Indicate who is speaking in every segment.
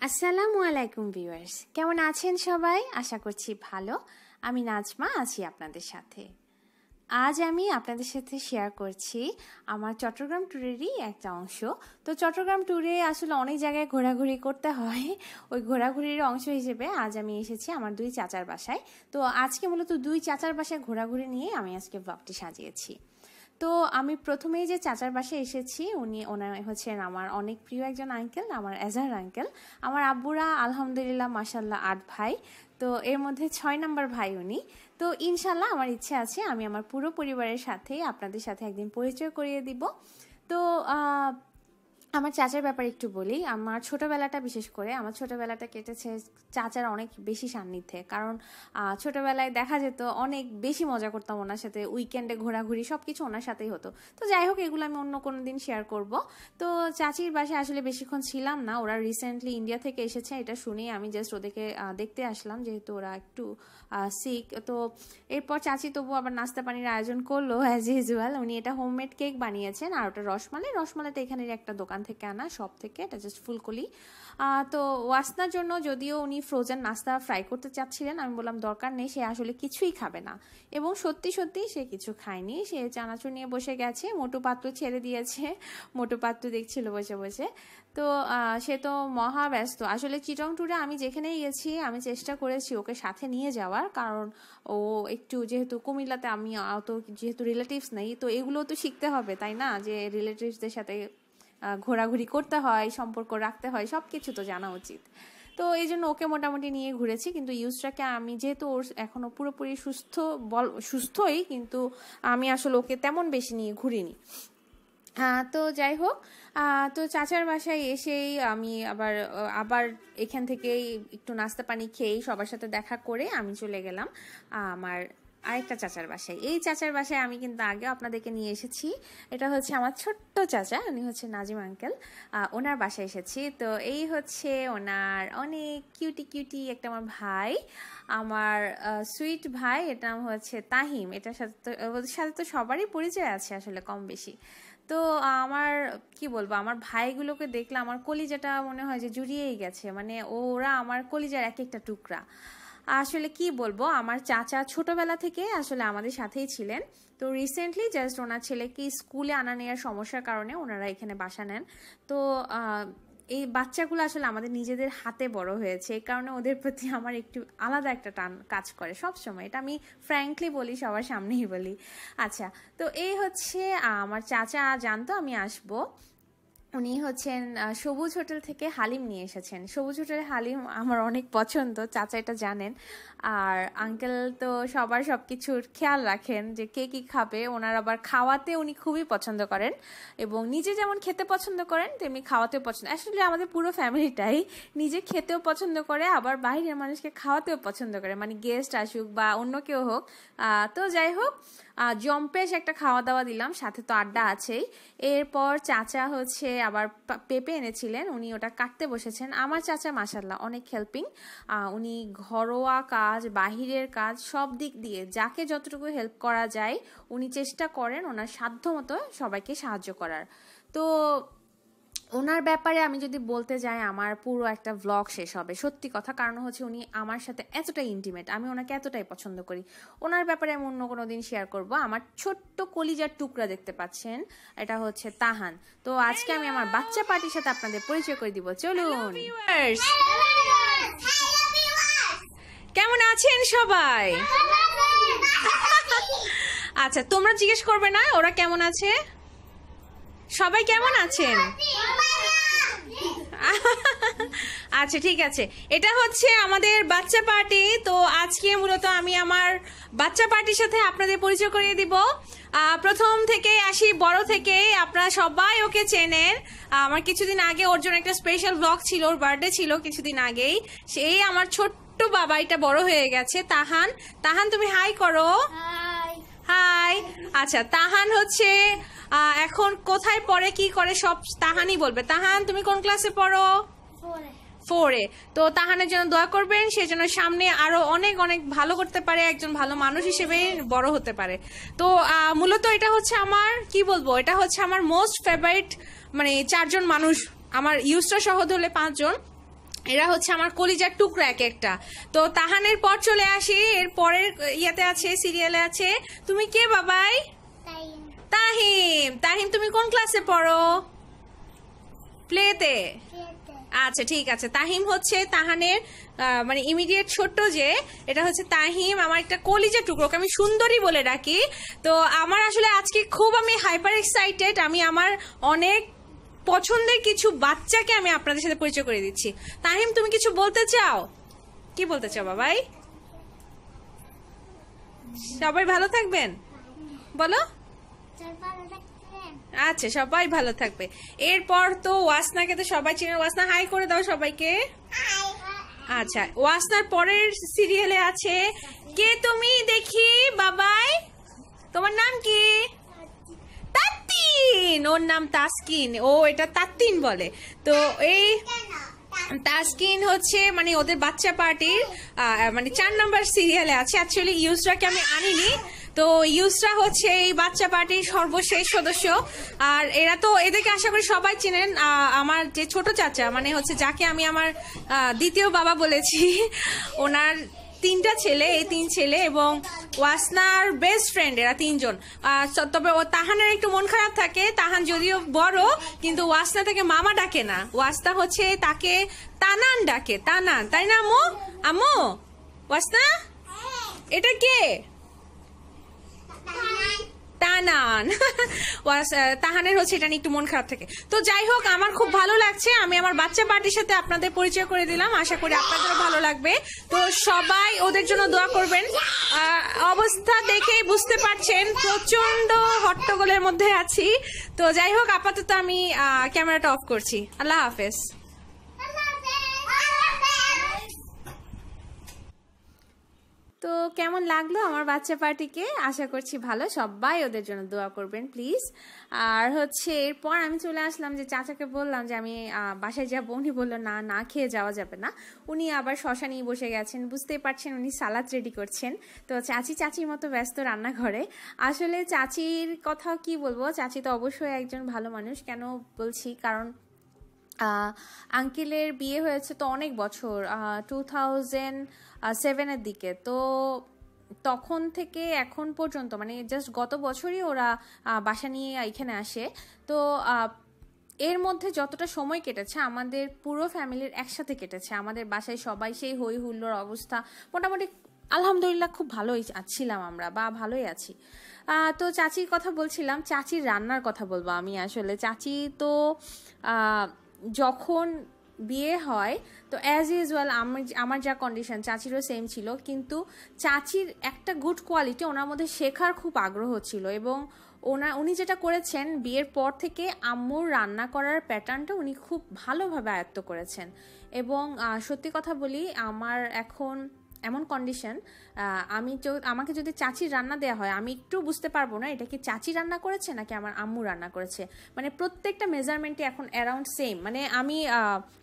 Speaker 1: আসসালামু আলাইকুম ভিউয়ার্স। কেমন আছেন সবাই? আশা করছি ভালো। আমি নাজমা, আছি আপনাদের সাথে। আজ আমি আপনাদের সাথে শেয়ার করছি আমার চট্টগ্রাম ট্যুরেরই একটা অংশ। তো চট্টগ্রাম ট্যুরে আসলে অনেক জায়গায় ঘোরাঘুরি করতে হয়। ওই ঘোরাঘুরির অংশ হিসেবে আজ আমি এসেছি আমার দুই চাচার বাসায়। তো আজকে মূলত দুই চাচার বাসায় ঘোরাঘুরি নিয়ে আমি আজকে ব্লগটি সাজিয়েছি। তো আমি প্রথমেই যে চাচার বাসায় এসেছি, উনি ওনার হচ্ছেন আমার অনেক প্রিয় একজন আঙ্কেল আমার এজার আঙ্কেল আমার আব্বুরা আলহামদুলিল্লাহ মাসাল্লাহ আট ভাই। তো এর মধ্যে ছয় নম্বর ভাই উনি। তো ইনশাল্লাহ আমার ইচ্ছে আছে, আমি আমার পুরো পরিবারের সাথে আপনাদের সাথে একদিন পরিচয় করিয়ে দিব। তো আমার চাচার ব্যাপারে একটু বলি। আমার ছোটোবেলাটা বিশেষ করে, আমার ছোটোবেলাটা কেটেছে চাচার অনেক বেশি সান্নিধ্যে। কারণ ছোটোবেলায় দেখা যেত, অনেক বেশি মজা করতাম ওনার সাথে উইকেন্ডে ঘোরাঘুরি সব কিছু ওনার সাথেই হতো। তো যাই হোক, এগুলো আমি অন্য কোনো দিন শেয়ার করব। তো চাচির বাসায় আসলে বেশিক্ষণ ছিলাম না, ওরা রিসেন্টলি ইন্ডিয়া থেকে এসেছে, এটা শুনেই আমি জাস্ট ওদেরকে দেখতে আসলাম যেহেতু ওরা একটু সিক তো এরপর চাচি তবু আবার নাস্তা পানির আয়োজন করল অ্যাজ ইউজুয়াল উনি এটা হোমমেড কেক বানিয়েছেন, আর ওটা রসমালাই। রসমালাইটা এখানের একটা দোকান থেকে আনা, সব থেকে, এটা জাস্ট ফুলকলি তো ওয়াসনার জন্য যদিও উনি ফ্রোজেন নাস্তা ফ্রাই করতে চাচ্ছিলেন, আমি বললাম দরকার নেই, সে আসলে কিছুই খাবে না। এবং সত্যি সত্যি সে কিছু খায়নি, সে চানাচুর নিয়ে বসে গেছে, মোটু পাত্র ছেড়ে দিয়েছে, মোটু পাত্র দেখছিল বসে বসে। তো সে তো মহা ব্যস্ত। আসলে চিটং ট্যুরে আমি যেখানেই গেছি, আমি চেষ্টা করেছি ওকে সাথে নিয়ে যাওয়ার, কারণ ও একটু যেহেতু কুমিল্লাতে, আমি অত যেহেতু রিলেটিভস নেই, তো এগুলো তো শিখতে হবে, তাই না? যে রিলেটিভসদের সাথে ঘোরাঘুরি করতে হয়, সম্পর্ক রাখতে হয় সব কিছু তো জানা উচিত। তো এই জন্য ওকে মোটামুটি নিয়ে ঘুরেছি, কিন্তু ইউজটাকে আমি যেহেতু ওর এখনও পুরোপুরি সুস্থ বল, সুস্থই, কিন্তু আমি আসলে ওকে তেমন বেশি নিয়ে ঘুরিনি। তো যাই হোক তো চাচার বাসায় এসেই আমি আবার আবার এখান থেকেই একটু নাস্তা পানি খেয়েই সবার সাথে দেখা করে আমি চলে গেলাম আমার আরেকটা চাচার বাসায়। এই চাচার বাসায় আমি কিন্তু আগে আপনাদেরকে নিয়ে এসেছি। এটা হচ্ছে আমার ছোট্ট চাচা, উনি হচ্ছে নাজিম আঙ্কেল। ওনার বাসায় এসেছি। তো এই হচ্ছে ওনার অনেক কিউটি কিউটি একটা আমার ভাই, আমার সুইট ভাই এটা নাম হচ্ছে তাহিম। এটার সাথে তো সাথে তো সবারই পরিচয় আছে আসলে কম বেশি। তো আমার, কি বলব, আমার ভাইগুলোকে দেখলে আমার কলিজাটা মনে হয় যে জুড়িয়েই গেছে। মানে ওরা আমার কলিজার এক একটা টুকরা। আসলে কি বলব, আমার চাচা ছোটবেলা থেকে আসলে আমাদের সাথেই ছিলেন। তো রিসেন্টলি জাস্ট ওনার ছেলেকে স্কুলে আনা নেওয়ার সমস্যার কারণে ওনারা এখানে বাসা নেন। তো এই বাচ্চাগুলো আসলে আমাদের নিজেদের হাতে বড় হয়েছে, এই কারণে ওদের প্রতি আমার একটু আলাদা একটা টান কাজ করে সব সময় এটা আমি ফ্র্যাঙ্কলি বলি, সবার সামনেই বলি। আচ্ছা তো এই হচ্ছে আমার চাচা জানতো আমি আসব। উনি হচ্ছেন সবুজ হোটেল থেকে হালিম নিয়ে এসেছেন। সবুজ হোটেলের হালিম আমার অনেক পছন্দ, চাচা এটা জানেন। আর আঙ্কেল তো সবার সব কিছুর খেয়াল রাখেন যে কে কী খাবে, ওনার আবার খাওয়াতে উনি খুবই পছন্দ করেন এবং নিজে যেমন খেতে পছন্দ করেন, তেমনি খাওয়াতেও পছন্দ আসলে আমাদের পুরো ফ্যামিলিটাই নিজে খেতেও পছন্দ করে, আবার বাইরের মানুষকে খাওয়াতেও পছন্দ করে মানে গেস্ট আসুক বা অন্য কেউ হোক। তো যাই হোক জম্পেশ একটা খাওয়া দাওয়া দিলাম, সাথে তো আড্ডা আছেই। এরপর চাচা হচ্ছে আবার পেঁপে এনেছিলেন। উনি ওটা কাটতে বসেছেন। আমার চাচা মাসাল্লাহ অনেক হেল্পিং উনি ঘরোয়া কাজ, বাহিরের কাজ, সব দিক দিয়ে যাকে যতটুকু হেল্প করা যায়, উনি চেষ্টা করেন ওনার সাধ্য মতো সবাইকে সাহায্য করার। তো ওনার ব্যাপারে আমি যদি বলতে যাই আমার পুরো একটা ভ্লগ শেষ হবে। সত্যি কথা কারণ হচ্ছে উনি আমার সাথে এতটাই ইন্টিমেট আমি ওনাকে এতটাই পছন্দ করি। ওনার ব্যাপারে আমি অন্য কোনো দিন শেয়ার করব। আমার ছোট্ট কলিজার টুকরা দেখতে পাচ্ছেন এটা হচ্ছে তাহান। তো আজকে আমি আমার বাচ্চা পার্টির সাথে আপনাদের পরিচয় করে দিব। চলুন। কেমন আছেন সবাই? আচ্ছা তোমরা জিজ্ঞেস করবে না ওরা কেমন আছে? সবাই কেমন আছেন? আচ্ছা ঠিক আছে। এটা হচ্ছে আমাদের বাচ্চা পার্টি। তো আজকে মূলত আমি আমার বাচ্চা পার্টির সাথে আপনাদের পরিচয় করিয়ে দিব। প্রথম থেকে আসি বড় থেকে আপনারা সবাই ওকে চেনেন। আমার কিছুদিন আগে ওর জন্য একটা স্পেশাল ব্লগ ছিল ওর বার্থডে ছিল কিছুদিন আগেই। সেই আমার ছোট্ট বাবা এটা বড় হয়ে গেছে। তাহান তাহান তুমি হাই করো। হাই আচ্ছা তাহান হচ্ছে এখন কোথায় পড়ে কি করে সব তাহানই বলবে। তাহান তুমি কোন ক্লাসে পড়ো? ফোরে তো তাহানের জন্য দোয়া করবেন সে যেন সামনে আরও অনেক অনেক ভালো করতে পারে একজন ভালো মানুষ হিসেবে বড় হতে পারে। তো মূলত এটা হচ্ছে আমার কি বলব এটা হচ্ছে আমার মোস্ট ফেভারিট মানে চারজন মানুষ। আমার ইউস্টার সহ ধরলে পাঁচজন। এরা হচ্ছে আমার কলিজার টুকরা এক একটা। তো তাহানের পর চলে আসি এর পরের ইয়াতে আছে সিরিয়ালে আছে। তুমি কে বাবাই? তাহিম তাহিম, তুমি কোন ক্লাসে পড়ো? প্লেতে আচ্ছা ঠিক আছে। তাহিম হচ্ছে তাহানের মানে ইমিডিয়েট ছোট্ট যে, এটা হচ্ছে তাহিম, আমার একটা কলিজা টুকরোকে আমি সুন্দরী বলে ডাকি। তো আমার আসলে আজকে খুব আমি হাইপার এক্সাইটেড আমি আমার অনেক পছন্দের কিছু বাচ্চাকে আমি আপনাদের সাথে পরিচয় করে দিচ্ছি। তাহিম, তুমি কিছু বলতে চাও? কি বলতে চাও, বাবাই? সবাই ভালো থাকবেন? বলো। আচ্ছা সবাই ভালো থাকবে। এরপর তো ওয়াসনাকে তো সবাই চিনে। ওয়াসনা হাই করে দাও সবাইকে। আচ্ছা ওয়াসনার পরের সিরিয়ালে আছে কে তুমি দেখি বাবাই? তোমার নাম কি? তাত্তিন। ওর নাম তাসকিন। ও এটা তাত্তিন বলে। তো এই তাসকিন হচ্ছে মানে ওদের বাচ্চা পার্টির মানে চার নম্বর সিরিয়ালে আছে। অ্যাকচুয়ালি ইউসরাকে আমি আনিনি। তো ইউসরা হচ্ছে এই বাচ্চা পার্টির সর্বশেষ সদস্য। আর এরা তো এদেরকে আশা করি সবাই চেনেন। আমার যে ছোট চাচা মানে হচ্ছে যাকে আমি আমার দ্বিতীয় বাবা বলেছি, ওনার তিনটা ছেলে, এই তিন ছেলে এবং ওয়াসনার বেস্ট ফ্রেন্ড এরা তিনজন। তবে ও তাহানের একটু মন খারাপ থাকে, তাহান যদিও বড়, কিন্তু ওয়াসনা থেকে মামা ডাকে না। ওয়াসনা হচ্ছে তাকে তানান ডাকে, তানান। তাই না আম্মু? আম্মু? ওয়াসনা? এটা কে? তানান। তাহানের হচ্ছে এটা নিয়ে একটু মন খারাপ থাকে। তো যাই হোক, আমার খুব ভালো লাগছে। আমি আমার বাচ্চা পার্টির সাথে আপনাদের পরিচয় করে দিলাম। আশা করি আপনাদেরও ভালো লাগবে। তো সবাই ওদের জন্য দোয়া করবেন। অবস্থা দেখেই বুঝতে পারছেন প্রচণ্ড হট্টগোলের মধ্যে আছি। তো যাই হোক, আপাতত আমি ক্যামেরাটা অফ করছি। আল্লাহ হাফেজ। তো কেমন লাগল আমার বাচ্চা পার্টিকে? আশা করছি ভালো। সবাই ওদের জন্য দোয়া করবেন, প্লিজ। আর হচ্ছে এরপর আমি চলে আসলাম যে চাচাকে বললাম যে আমি বাসায় যাব। উনি বলল, না না, খেয়ে যাওয়া যাবে না। উনি আবার শশা নিয়ে বসে গেছেন। বুঝতেই পারছেন উনি সালাদ রেডি করছেন। তো চাচি চাচির মতো ব্যস্ত রান্নাঘরে। আসলে চাচির কথা কি বলব? চাচি তো অবশ্যই একজন ভালো মানুষ। কেন বলছি? কারণ আঙ্কেলের বিয়ে হয়েছে তো অনেক বছর টু থাউজেন্ড সেভেনের দিকে। তো তখন থেকে এখন পর্যন্ত মানে জাস্ট গত বছরই ওরা বাসা নিয়ে এখানে আসে। তো এর মধ্যে যতটা সময় কেটেছে, আমাদের পুরো ফ্যামিলির একসাথে কেটেছে। আমাদের বাসায় সবাই সেই হই হুল্লোর অবস্থা। মোটামুটি আলহামদুলিল্লাহ খুব ভালোই ছিলাম আমরা, বা ভালোই আছি। তো চাচির কথা বলছিলাম, চাচির রান্নার কথা বলব আমি আসলে। চাচি তো যখন বিয়ে হয়, তো অ্যাজ ইউজুয়াল আমার আমার যা কন্ডিশন চাচিরও সেম ছিল। কিন্তু চাচির একটা গুড কোয়ালিটি ওনার মধ্যে শেখার খুব আগ্রহ ছিল এবং ওনা, উনি যেটা করেছেন, বিয়ের পর থেকে আম্মুর রান্না করার প্যাটার্নটা উনি খুব ভালোভাবে আয়ত্ত করেছেন। এবং সত্যি কথা বলি, আমার এখন এমন কন্ডিশন আমি আমাকে যদি চাচির রান্না দেওয়া হয়, আমি একটু বুঝতে পারব না এটা কি চাচি রান্না করেছে নাকি আমার আম্মু রান্না করেছে। মানে প্রত্যেকটা মেজারমেন্টই এখন অ্যারাউন্ড সেম মানে আমি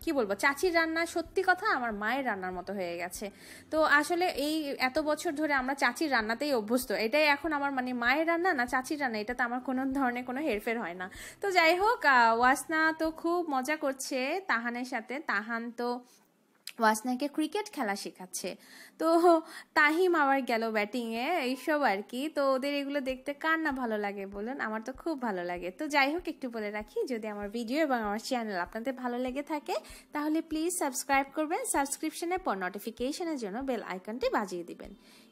Speaker 1: কি বলব চাচির রান্না সত্যি কথা আমার মায়ের রান্নার মতো হয়ে গেছে। তো আসলে এই এত বছর ধরে আমরা চাচির রান্নাতেই অভ্যস্ত। এটাই এখন আমার মানে মায়ের রান্না না চাচির রান্না, এটাতে আমার কোনো ধরনের কোনো হেরফের হয় না। তো যাই হোক ওয়াসনা তো খুব মজা করছে তাহানের সাথে। তাহান তো ওয়াসনাকে ক্রিকেট খেলা শেখাচ্ছে। তো তাহিম আবার গেল ব্যাটিংয়ে এইসব আর কি। তো ওদের এগুলো দেখতে কার না ভালো লাগে বলুন? আমার তো খুব ভালো লাগে। তো যাই হোক, একটু বলে রাখি, যদি আমার ভিডিও এবং আমার চ্যানেল আপনাদের ভালো লেগে থাকে, তাহলে প্লিজ সাবস্ক্রাইব করবেন। সাবস্ক্রিপশনের পর নোটিফিকেশনের জন্য বেল আইকনটি বাজিয়ে দিবেন।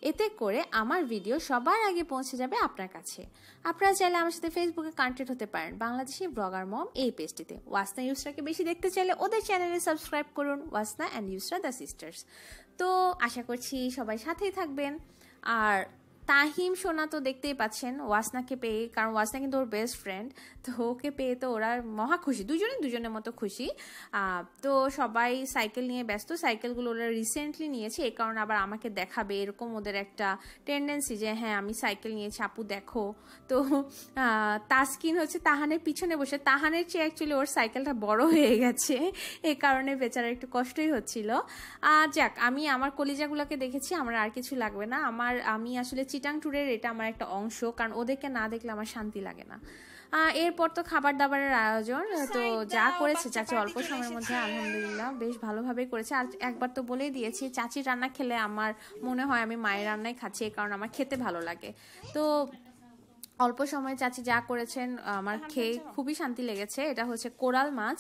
Speaker 1: এতে করে আমার ভিডিও সবার আগে পৌঁছে যাবে আপনার কাছে। আপনারা চাইলে আমার সাথে ফেসবুকে কানেক্টেড হতে পারেন। বাংলাদেশি ব্লগার মম এই পেজটিতে ওয়াসনা ইউসরাকে বেশি দেখতে চাইলে ওদের চ্যানেলে সাবস্ক্রাইব করুন। Wasna and Yusra the sisters তো আশা করছি সবাই সাথেই থাকবেন। আর তাহিম সোনা তো দেখতেই পাচ্ছেন ওয়াসনাকে পেয়ে কারণ ওয়াসনা কিন্তু ওর বেস্ট ফ্রেন্ড তো ওকে পেয়ে তো ওরা মহা খুশি দুজনে দুজনের মতো খুশি। তো সবাই সাইকেল নিয়ে ব্যস্ত সাইকেলগুলো ওরা রিসেন্টলি নিয়েছে এই কারণে আবার আমাকে দেখাবে এরকম ওদের একটা টেন্ডেন্সি যে হ্যাঁ আমি সাইকেল নিয়েছি আপু দেখো। তো তাসকিন হচ্ছে তাহানের পিছনে বসে তাহানের চেয়ে অ্যাকচুয়ালি ওর সাইকেলটা বড় হয়ে গেছে এই কারণে বেচারা একটু কষ্টই হচ্ছিল। আহ, যাক আমি আমার কলিজাগুলোকে দেখেছি আমার আর কিছু লাগবে না আমার আমি আসলে চিটাং ট্যুরের এটা আমার একটা অংশ কারণ ওদেরকে না দেখলে আমার শান্তি লাগে না। এরপর তো খাবার দাবারের আয়োজন তো যা করেছে চাচি অল্প সময়ের মধ্যে আলহামদুলিল্লাহ বেশ ভালোভাবেই করেছে। আর একবার তো বলেই দিয়েছি চাচির রান্না খেলে আমার মনে হয় আমি মায়ের রান্নাই খাচ্ছি কারণ আমার খেতে ভালো লাগে। তো অল্প সময় চাচি যা করেছেন আমার খেয়ে খুবই শান্তি লেগেছে। এটা হচ্ছে কোরাল মাছ।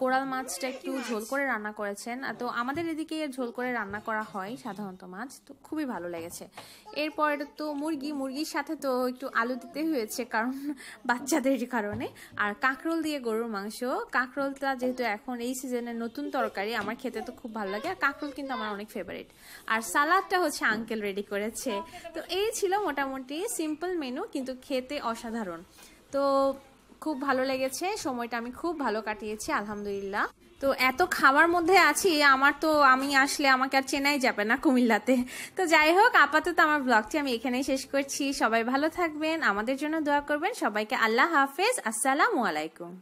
Speaker 1: কোরাল মাছটা একটু ঝোল করে রান্না করেছেন। তো আমাদের এদিকে ঝোল করে রান্না করা হয় সাধারণত মাছ। তো খুবই ভালো লেগেছে। এরপর তো মুরগি মুরগির সাথে তো একটু আলু দিতে হয়েছে কারণ বাচ্চাদের কারণে। আর কাঁকরোল দিয়ে গরুর মাংস। কাঁকরোলটা যেহেতু এখন এই সিজনে নতুন তরকারি আমার খেতে তো খুব ভালো লাগে। আর কাঁকরোল কিন্তু আমার অনেক ফেভারিট আর সালাদটা হচ্ছে আঙ্কেল রেডি করেছে। তো এই ছিল মোটামুটি সিম্পল মেনু কিন্তু খেতে অসাধারণ। তো খুব ভালো লেগেছে, সময়টা আমি খুব ভালো কাটিয়েছি, আলহামদুলিল্লাহ। তো এত খাওয়ার মধ্যে আছি, আমার তো আমি আসলে আমাকে আর চেনাই যাবে না কুমিল্লাতে। তো যাই হোক, আপাতত আমার ব্লগটি আমি এখানেই শেষ করছি। সবাই ভালো থাকবেন, আমাদের জন্য দোয়া করবেন। সবাইকে আল্লাহ হাফেজ, আসসালামু আলাইকুম।